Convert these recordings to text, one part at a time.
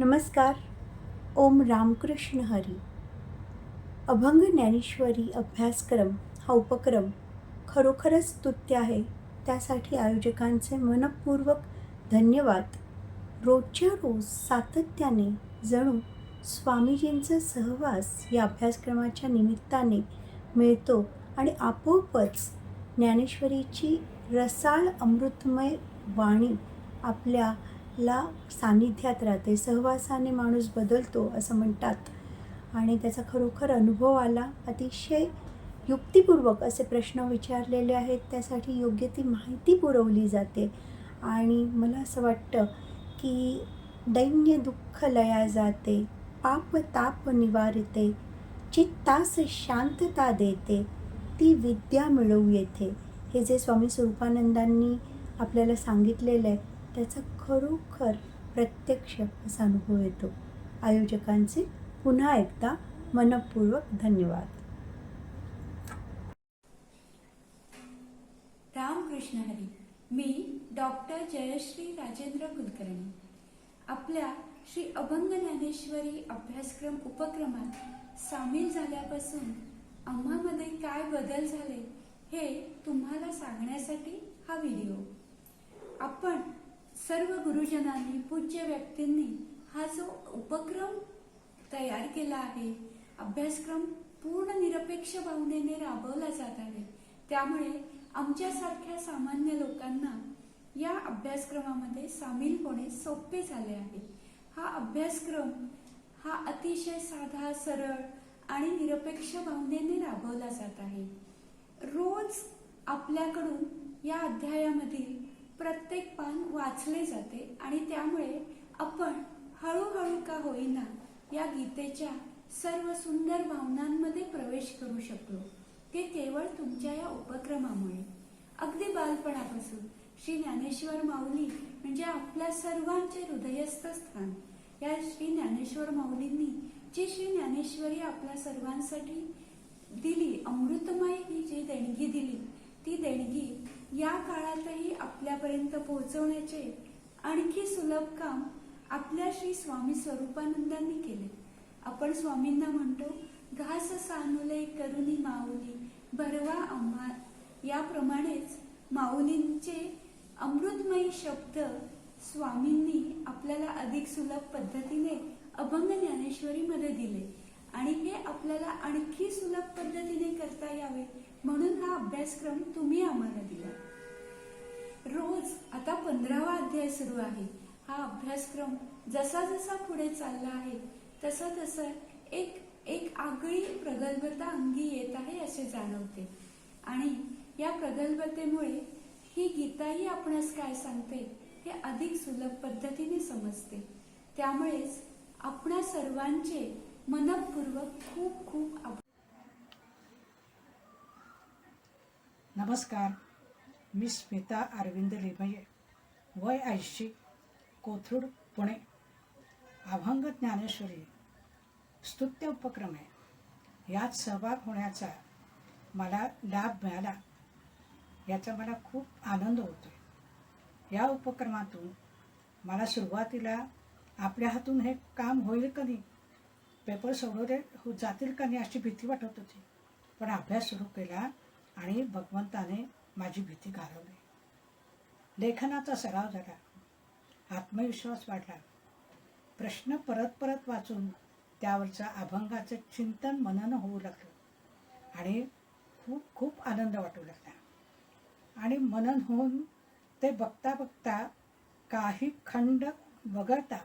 नमस्कार. ओम रामकृष्ण हरी. अभंग ज्ञानेश्वरी अभ्यासक्रम हा उपक्रम खरोखरच स्तुत्य आहे. त्यासाठी आयोजकांचे मनपूर्वक धन्यवाद. रोजच्या रोज सातत्याने जणू स्वामीजींचा सहवास या अभ्यासक्रमाच्या निमित्ताने मिळतो आणि आपोआपच ज्ञानेश्वरीची रसाळ अमृतमय वाणी आपल्या ला सान्निध्यात राहते सहवासाने माणूस बदलतो असं म्हणतात. आणि त्याचा खरोखर अनुभव आला. अतिशय युक्तिपूर्वक असे प्रश्न विचारलेले आहेत. त्यासाठी योग्य ती माहिती पुरवली जाते. आणि मला असं वाटतं की दैन्य दुःख लया जाते. पाप ताप निवारते. चित्तास शांतता देते. ती विद्या मिळवू येते. हे जे स्वामी स्वरूपानंदांनी आपल्याला सांगितलेलं आहे त्याचा खरोखर प्रत्यक्ष असा अनुभव येतो. आयोजकांचे पुन्हा एकदा मनपूर्वक धन्यवाद. रामकृष्ण हरी मी डॉक्टर जयश्री राजेंद्र कुलकर्णी. आपल्या श्री अभंग ज्ञानेश्वरी अभ्यासक्रम उपक्रमात सामील झाल्यापासून आम्हामध्ये काय बदल झाले हे तुम्हाला सांगण्यासाठी हा व्हिडिओ. आपण सर्व गुरुजनांनी पूज्य व्यक्तींनी हा जो उपक्रम तयार केला आहे अभ्यासक्रम पूर्ण निरपेक्ष भावनेने राबवला जात आहे. त्यामुळे आमच्यासारख्या सामान्य लोकांना या अभ्यासक्रमामध्ये सामील होणे सोपे झाले आहे. हा अभ्यासक्रम हा अतिशय साधा सरळ आणि निरपेक्ष भावनेने राबवला जात आहे. रोज आपल्याकडून या अध्यायामधील प्रत्येक पान वाचले जाते आणि त्यामुळे आपण हळूहळू का होईना या गीतेच्या सर्व सुंदर भावनांमध्ये प्रवेश करू शकलो. ते केवळ तुमच्या या उपक्रमामुळे. अगदी बालपणापासून श्री ज्ञानेश्वर माऊली म्हणजे आपल्या सर्वांचे हृदयस्थ स्थान. या श्री ज्ञानेश्वर माऊलींनी जी श्री ज्ञानेश्वरी आपल्या सर्वांसाठी दिली अमृतमय ही जी देणगी दिली ती देणगी या काळातही आपल्यापर्यंत पोहोचवण्याचे आणखी सुलभ काम आपल्या श्री स्वामी स्वरूपानंदांनी केले. आपण स्वामींना म्हणतो घास सानुले करुणी माऊली भरवा आम्हा याप्रमाणेच माऊलींचे अमृतमयी शब्द स्वामींनी आपल्याला अधिक सुलभ पद्धतीने अभंग ज्ञानेश्वरीमध्ये दिले. आणि हे आपल्याला आणखी सुलभ पद्धतीने करता यावे म्हणून हा अभ्यासक्रम तुम्ही आम्हाला दिला. रोज आता पंधरावा अध्याय सुरू आहे. हा अभ्यासक्रम जसा जसा पुढे चालला आहे तसा तसा एक एक आगळी प्रगल्भता अंगी येत आहे असे जाणवते. आणि या प्रगल्भतेमुळे ही गीताही आपणास काय सांगते हे अधिक सुलभ पद्धतीने समजते. त्यामुळेच आपणा सर्वांचे मनपूर्वक खूप खूप आभार. नमस्कार. मी स्मिता अरविंद लिमये. वय ऐंशी कोथरूड पुणे. अभंग ज्ञानेश्वरी. स्तुत्य उपक्रम. आहे यात सहभाग होण्याचा मला लाभ मिळाला. याचा मला खूप आनंद होतो या उपक्रमातून मला सुरुवातीला आपल्या हातून हे काम होईल का नाही? पेपर सोडवले हो जातील का नाही अशी भीती वाटत होती. पण अभ्यास सुरू केला आणि भगवंताने माझी भीती घालवली लेखनाचा सराव झाला. आत्मविश्वास वाढला. प्रश्न परत परत वाचून त्यावरचा अभंगाचं चिंतन मनन होऊ लागलं आणि खूप खूप आनंद वाटू लागला. आणि मनन होऊन ते बघता बघता काही खंड वगळता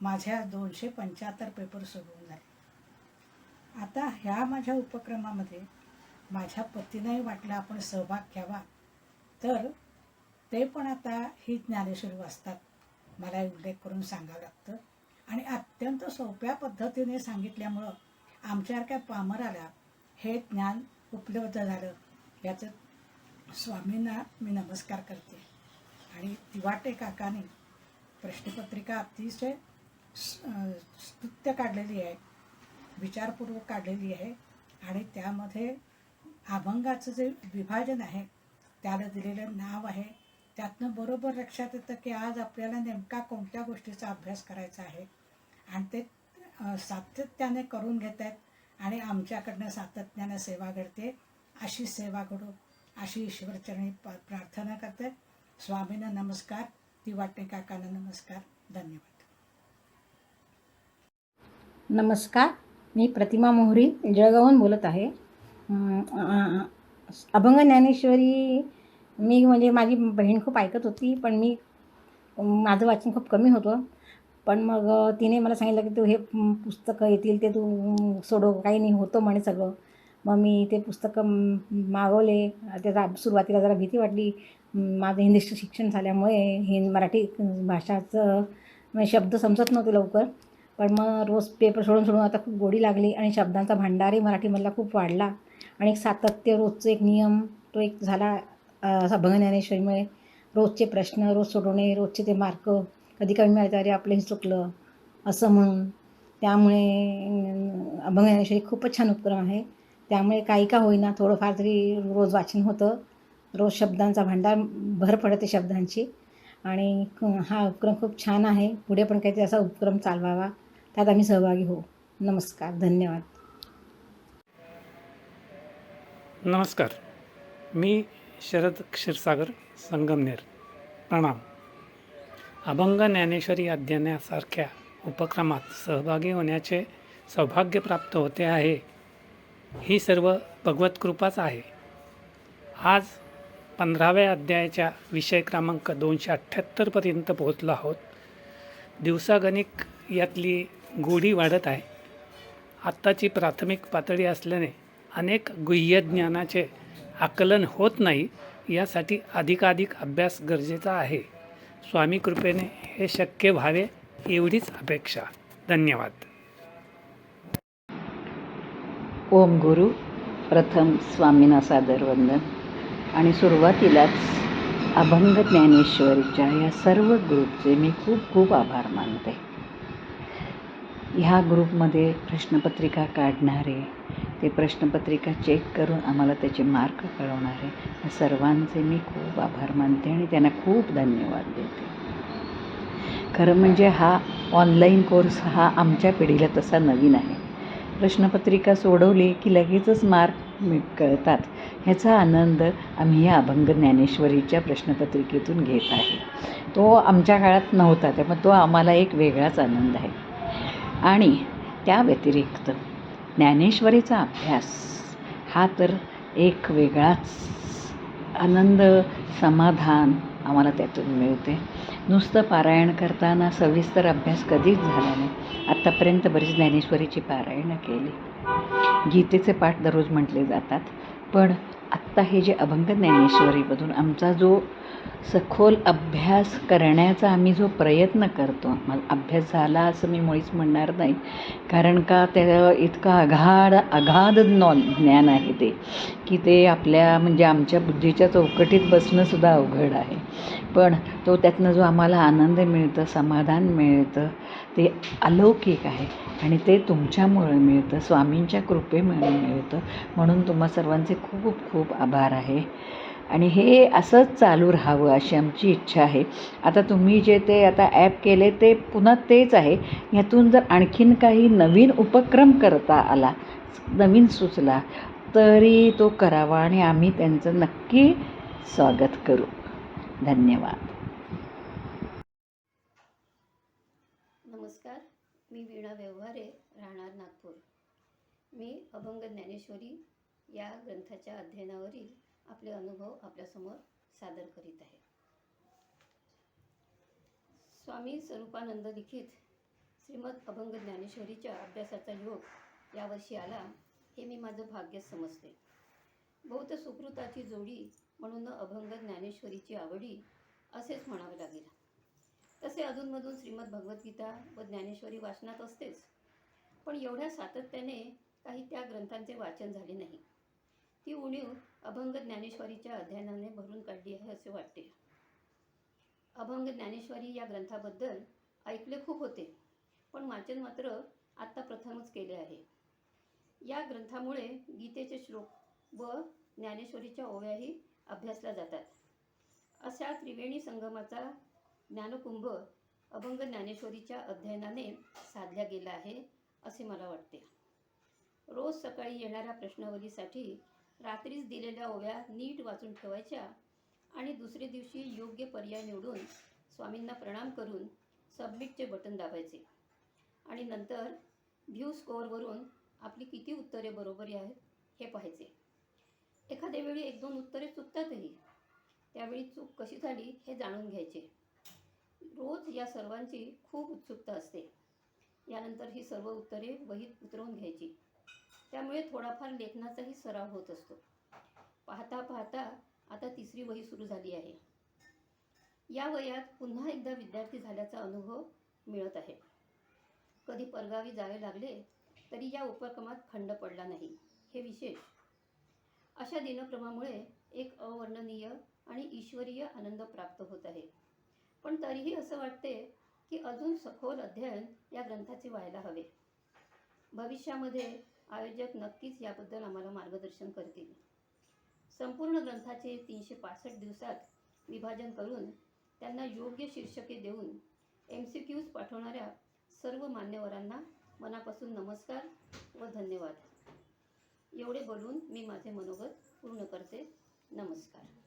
माझ्या दोनशे पंच्याहत्तर पेपर सोडवून झाले. आता ह्या माझ्या उपक्रमामध्ये माझ्या पतीलाही वाटलं आपण सहभाग घ्यावा. तर ते पण आता ही ज्ञानेश्वरी वाचतात. मला उल्लेख करून सांगावं लागतं. आणि अत्यंत सोप्या पद्धतीने सांगितल्यामुळं आमच्यासारख्या पामराला हे ज्ञान उपलब्ध झालं. याचं स्वामींना मी नमस्कार करते. आणि तिवाटे काकाने प्रश्नपत्रिका अतिशय स्तुत्य काढलेली आहे. विचारपूर्वक काढलेली आहे. आणि त्यामध्ये अभंगाचं जे विभाजन आहे त्याला दिलेलं नाव आहे. त्यातनं बरोबर लक्षात येतं की आज आपल्याला नेमका कोणत्या गोष्टीचा अभ्यास करायचा आहे. आणि ते सातत्याने करून घेत आहेत आणि आमच्याकडनं सातत्याने सेवा घडते. अशी सेवा घडू अशी ईश्वरचरणी प- प्रार्थना करते. स्वामींना नमस्कार. ती वाटणे काकांना नमस्कार. धन्यवाद. नमस्कार. मी प्रतिमा मोहरी जळगावहून बोलत आहे. अभंग ज्ञानेश्वरी मी म्हणजे माझी बहीण खूप ऐकत होती पण मी माझं वाचन खूप कमी होतं. पण मग तिने मला सांगितलं की तू हे पुस्तकं येतील ते तू सोडव काही नाही होतं म्हणे सगळं. मग मी ते पुस्तकं मागवले. त्याचा सुरुवातीला जरा भीती वाटली. माझं हिंदीचं शिक्षण झाल्यामुळे हिंद मराठी भाषाचं म्हणजे शब्द समजत नव्हते लवकर. पण मग रोज पेपर सोडून सोडून आता खूप गोडी लागली आणि शब्दांचा भांडारही मराठीमधला खूप वाढला. आणि एक सातत्य रोजचं एक नियम तो एक झाला अभंग ज्ञानेश्वरीमुळे. रोजचे प्रश्न रोज सोडवणे रोजचे ते मार्क कधी कमी मिळायचे अरे आपलं हे चुकलं असं म्हणून. त्यामुळे अभंग ज्ञानेश्वरी खूपच छान उपक्रम आहे. त्यामुळे काही का होईना थोडंफार तरी रोज वाचन होतं. रोज शब्दांचा भांडार भर पडते शब्दांची. आणि हा उपक्रम खूप छान आहे. पुढे पण काहीतरी असा उपक्रम चालवावा. त्यात आम्ही सहभागी होऊ नमस्कार. धन्यवाद. नमस्कार. मी शरद क्षीरसागर संगमनेर. प्रणाम. अभंग ज्ञानेश्वरी अध्ययनासारख्या उपक्रमात सहभागी होण्याचे सौभाग्य प्राप्त होते आहे. ही सर्व भगवत कृपाच आहे. आज पंधराव्या अध्यायाच्या विषय क्रमांक दोनशे अठ्ठ्याहत्तरपर्यंत पोहोचलो आहोत. दिवसागणिक यातली गोडी वाढत आहे. आत्ताची प्राथमिक पातळी असल्याने अनेक गुह्य ज्ञानाचे आकलन होत नाही यासाठी अधिकाधिक अभ्यास गरजेचा आहे. स्वामी कृपेने हे शक्य व्हावे एवढीच अपेक्षा. धन्यवाद. ओम गुरु प्रथम स्वामींना सादर वंदन आणि सुरुवातीलाच अभंग ज्ञानेश्वरीच्या या सर्व ग्रुपचे मी खूप खूप आभार मानते. ह्या ग्रुपमध्ये प्रश्नपत्रिका काढणारे ते प्रश्नपत्रिका चेक करून आम्हाला त्याचे मार्क कळवणारे आहे. सर्वांचे मी खूप आभार मानते आणि त्यांना खूप धन्यवाद देते. खरं म्हणजे हा ऑनलाईन कोर्स हा आमच्या पिढीला तसा नवीन आहे. प्रश्नपत्रिका सोडवली की लगेचच मार्क कळतात. ह्याचा आनंद आम्ही या अभंग ज्ञानेश्वरीच्या प्रश्नपत्रिकेतून घेत आहे. तो आमच्या काळात नव्हता त्यामुळे तो आम्हाला एक वेगळाच आनंद आहे. आणि त्या व्यतिरिक्त ज्ञानेश्वरीचा अभ्यास. हा तर एक वेगळाच आनंद समाधान आम्हाला त्यातून मिळते. नुसतं पारायण करताना सविस्तर अभ्यास कधीच झाला नाही. आत्तापर्यंत बरीच ज्ञानेश्वरीची पारायणं केली. गीतेचे पाठ दररोज म्हटले जातात. पण आत्ता हे जे अभंग ज्ञानेश्वरीमधून आमचा जो सखोल अभ्यास करण्याचा आम्ही जो प्रयत्न करतो मग अभ्यास झाला असं मी मुळीच म्हणणार नाही. कारण का त्या इतकं अगाध अगाध नॉल ज्ञान आहे ते की ते आपल्या म्हणजे आमच्या बुद्धीच्या चौकटीत बसणंसुद्धा अवघड आहे. पण तो त्यातनं जो आम्हाला आनंद मिळतं समाधान मिळतं ते अलौकिक आहे. आणि ते तुमच्यामुळं मिळतं स्वामींच्या कृपेमुळे मिळतं. म्हणून तुम्हा सर्वांचे खूप खूप आभार आहे. आणि हे असंच चालू राहावं अशी आमची इच्छा आहे. आता तुम्ही जे ते आता ॲप केले ते पुन्हा तेच आहे. ह्यातून जर आणखीन काही नवीन उपक्रम करता आला नवीन सुचला तरी तो करावा आणि आम्ही त्यांचं नक्की स्वागत करू. धन्यवाद. नमस्कार. मी वीणा व्यवहारे राहणार नागपूर. मी अभंग ज्ञानेश्वरी या ग्रंथाच्या अध्ययनावरील आपले अनुभव आपल्यासमोर सादर करीत आहे. स्वामी स्वरूपानंद लिखित श्रीमद अभंग ज्ञानेश्वरीच्या अभ्यासाचा योग यावर्षी आला हे मी माझं भाग्य समजते. बहुत सुकृताची जोडी म्हणून अभंग ज्ञानेश्वरीची आवडी असेच म्हणावे लागेल. तसे अधूनमधून श्रीमद भगवद्गीता व ज्ञानेश्वरी वाचनात असतेच पण एवढ्या सातत्याने काही त्या ग्रंथांचे वाचन झाले नाही. ती उणीव अभंग ज्ञानेश्वरीच्या अध्ययनाने भरून काढली आहे असे वाटते. अभंग ज्ञानेश्वरी या ग्रंथाबद्दल ऐकले खूप होते पण वाचन मात्र आत्ता प्रथमच केले आहे. या ग्रंथामुळे गीतेचे श्लोक व ज्ञानेश्वरीच्या ओव्याही अभ्यासल्या जातात. अशा त्रिवेणी संगमाचा ज्ञानकुंभ अभंग ज्ञानेश्वरीच्या अध्ययनाने साधल्या गेला आहे असे मला वाटते. रोज सकाळी येणाऱ्या प्रश्नावलीसाठी रात्रीच दिलेल्या ओव्या नीट वाचून ठेवायच्या आणि दुसरे दिवशी योग्य पर्याय निवडून स्वामींना प्रणाम करून सबमिटचे बटन दाबायचे. आणि नंतर व्ह्यू स्कोअरवरून आपली किती उत्तरे बरोबर आहेत हे पाहायचे. एखाद्या वेळी एक दोन उत्तरे चुकतातही. त्यावेळी चूक कशी झाली हे जाणून घ्यायचे. रोज या सर्वांची खूप उत्सुकता असते. यानंतर ही सर्व उत्तरे वहीत उतरवून घ्यायची. त्यामुळे थोडाफार लेखनाचाही सराव होत असतो. पाहता पाहता आता तिसरी वही सुरू झाली आहे. या वयात पुन्हा एकदा विद्यार्थी झाल्याचा अनुभव मिळत आहे. कधी परगावी जावे लागले तरी या उपक्रमात खंड पडला नाही. हे विशेष. अशा दिनक्रमामुळे एक अवर्णनीय आणि ईश्वरीय आनंद प्राप्त होत आहे. पण तरीही असं वाटते की अजून सखोल अध्ययन या ग्रंथाचे व्हायला हवे. भविष्यामध्ये आयोजक नक्कीच याबद्दल आम्हाला मार्गदर्शन करतील. संपूर्ण ग्रंथाचे तीनशे पासष्ट दिवसात विभाजन करून त्यांना योग्य शीर्षके देऊन एम सी क्यूज पाठवणाऱ्या सर्व मान्यवरांना मनापासून नमस्कार व धन्यवाद. एवढे बोलून मी माझे मनोगत पूर्ण करते. नमस्कार.